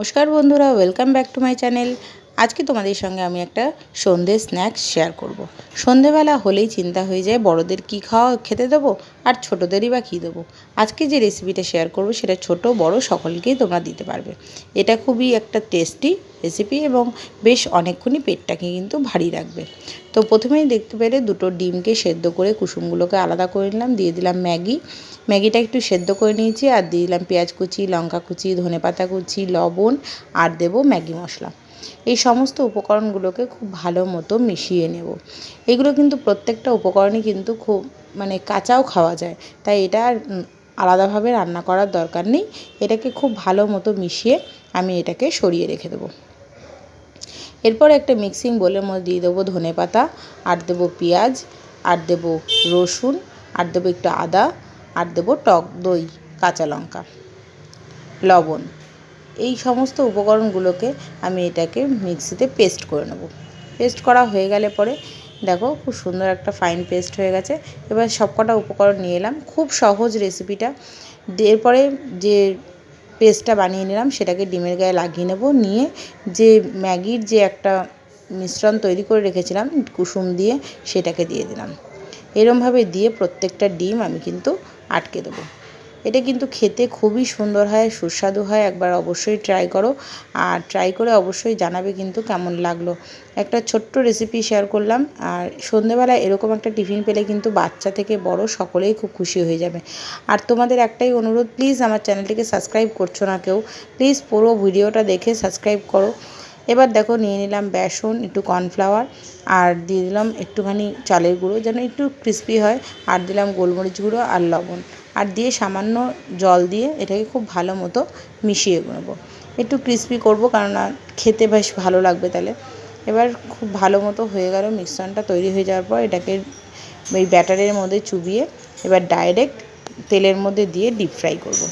নমস্কার বন্ধুরা welcome back to my channel আজকে তোমাদের সঙ্গে আমি একটা সন্ধে স্ন্যাক্স শেয়ার করব। সন্ধেবেলা হলেই চিন্তা হয়ে যায়, বড়দের কি খাওয়া খেতে দেবো আর ছোটোদেরই বা কী দেবো? আজকে যে রেসিপিটা শেয়ার করব সেটা ছোট, বড় সকলকেই তোমরা দিতে পারবে। এটা খুবই একটা টেস্টি রেসিপি এবং বেশ অনেকক্ষণই পেটটাকে কিন্তু ভারী রাখবে। তো প্রথমেই দেখতে পেলে দুটো ডিমকে সেদ্ধ করে কুসুমগুলোকে আলাদা করে নিলাম, দিয়ে দিলাম ম্যাগি। ম্যাগিটা একটু সেদ্ধ করে নিয়েছি আর দিয়ে দিলাম পেঁয়াজ কুচি, লঙ্কা কুচি ধনে পাতা কুচি, লবণ আর দেবো ম্যাগি মশলা। এই সমস্ত উপকরণগুলোকে খুব ভালো মতো মিশিয়ে নেব। এগুলো কিন্তু প্রত্যেকটা উপকরণই কিন্তু খুব মানে কাঁচাও খাওয়া যায়। তাই এটা আলাদাভাবে রান্না করার দরকার নেই। এটাকে খুব ভালো মতো মিশিয়ে আমি এটাকে সরিয়ে রেখে দেবো। এরপর একটা মিক্সিং বোলের মধ্যে দিয়ে দেবো ধনে পাতা, আর দেবো পেঁয়াজ, আর দেবো রসুন, আর দেবো একটু আদা, আর দেবো টক দই, কাঁচা লঙ্কা, লবণ। এই সমস্ত উপকরণগুলোকে আমি এটাকে মিক্সিতে পেস্ট করে নেব। পেস্ট করা হয়ে গেলে পরে দেখো খুব সুন্দর একটা ফাইন পেস্ট হয়ে গেছে। এবার সবকটা উপকরণ নিয়ে এলাম। খুব সহজ রেসিপিটা। এরপরে যে পেস্টটা বানিয়ে নিলাম সেটাকে ডিমের গায়ে লাগিয়ে নেব। নিয়ে যে ম্যাগির যে একটা মিশ্রণ তৈরি করে রেখেছিলাম কুসুম দিয়ে সেটাকে দিয়ে দিলাম। এরমভাবে দিয়ে প্রত্যেকটা ডিম আমি কিন্তু আটকে দেবো। এটা কিন্তু খেতে খুবই সুন্দর হয়, সুস্বাদু হয়, একবার অবশ্যই ট্রাই করো। আর ট্রাই করে অবশ্যই জানাবে কিন্তু কেমন লাগল। একটা ছোট্ট রেসিপি শেয়ার করলাম, আর সন্ধেবেলায় এরকম একটা টিফিন পেলে কিন্তু বাচ্চা থেকে বড় সকলেই খুব খুশি হয়ে যাবে। আর তোমাদের একটাই অনুরোধ প্লিজ আমার চ্যানেলটিকে সাবস্ক্রাইব করছ না কেউ প্লিজ পুরো ভিডিওটা দেখে সাবস্ক্রাইব করো। এবার দেখো, নিয়ে নিলাম বেসন, একটু কর্নফ্লাওয়ার আর দিয়ে দিলাম একটুখানি চালের গুঁড়ো, যেন একটু ক্রিস্পি হয়। আর দিলাম গোলমরিচ গুঁড়ো আর লবণ। আর দিয়ে সামান্য জল দিয়ে এটাকে খুব ভালো মতো মিশিয়ে নেব। একটু ক্রিস্পি করব কেননা খেতে বেশ ভালো লাগবে তাহলে। এবার খুব ভালো মতো হয়ে গেল, মিশ্রণটা তৈরি হয়ে যাওয়ার পর এটাকে ওই ব্যাটারের মধ্যে চুবিয়ে এবার ডাইরেক্ট তেলের মধ্যে দিয়ে ডিপ ফ্রাই করব।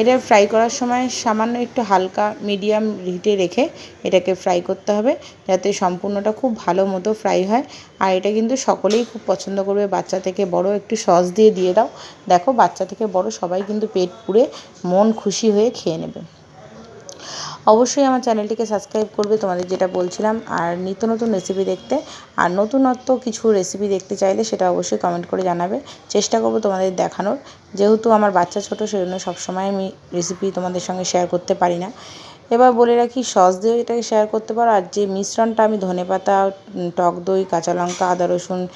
এটা ফ্রাই করার সময় সামান্য একটু হালকা মিডিয়াম হিটে রেখে এটাকে ফ্রাই করতে হবে, যাতে সম্পূর্ণটা খুব ভালো মতো ফ্রাই হয়। আর এটা কিন্তু সকলেই খুব পছন্দ করবে, বাচ্চা থেকে বড় একটু সস দিয়ে দিয়ে দাও। দেখো বাচ্চা থেকে বড় সবাই কিন্তু পেট পুড়ে মন খুশি হয়ে খেয়ে নেবে। অবশ্যই আমার চ্যানেলটিকে সাবস্ক্রাইব করবে, তোমাদের যেটা বলছিলাম। আর নিত্য নতুন রেসিপি দেখতে, আর নতুনত্ব কিছু রেসিপি দেখতে চাইলে সেটা অবশ্যই কমেন্ট করে জানাবে। চেষ্টা করব তোমাদের দেখানোর। যেহেতু আমার বাচ্চা ছোটো, সেজন্য সবসময় আমি রেসিপি তোমাদের সঙ্গে শেয়ার করতে পারি না। এবার বলে রাখি সস দিয়ে এটাকে শেয়ার করতে পারো। আর যে মিশ্রণটা আমি ধনে পাতা টক দই, কাঁচা লঙ্কা, আদা রসুন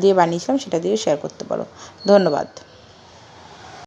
দিয়ে বানিয়েছিলাম, সেটা দিয়েও শেয়ার করতে পারো। ধন্যবাদ।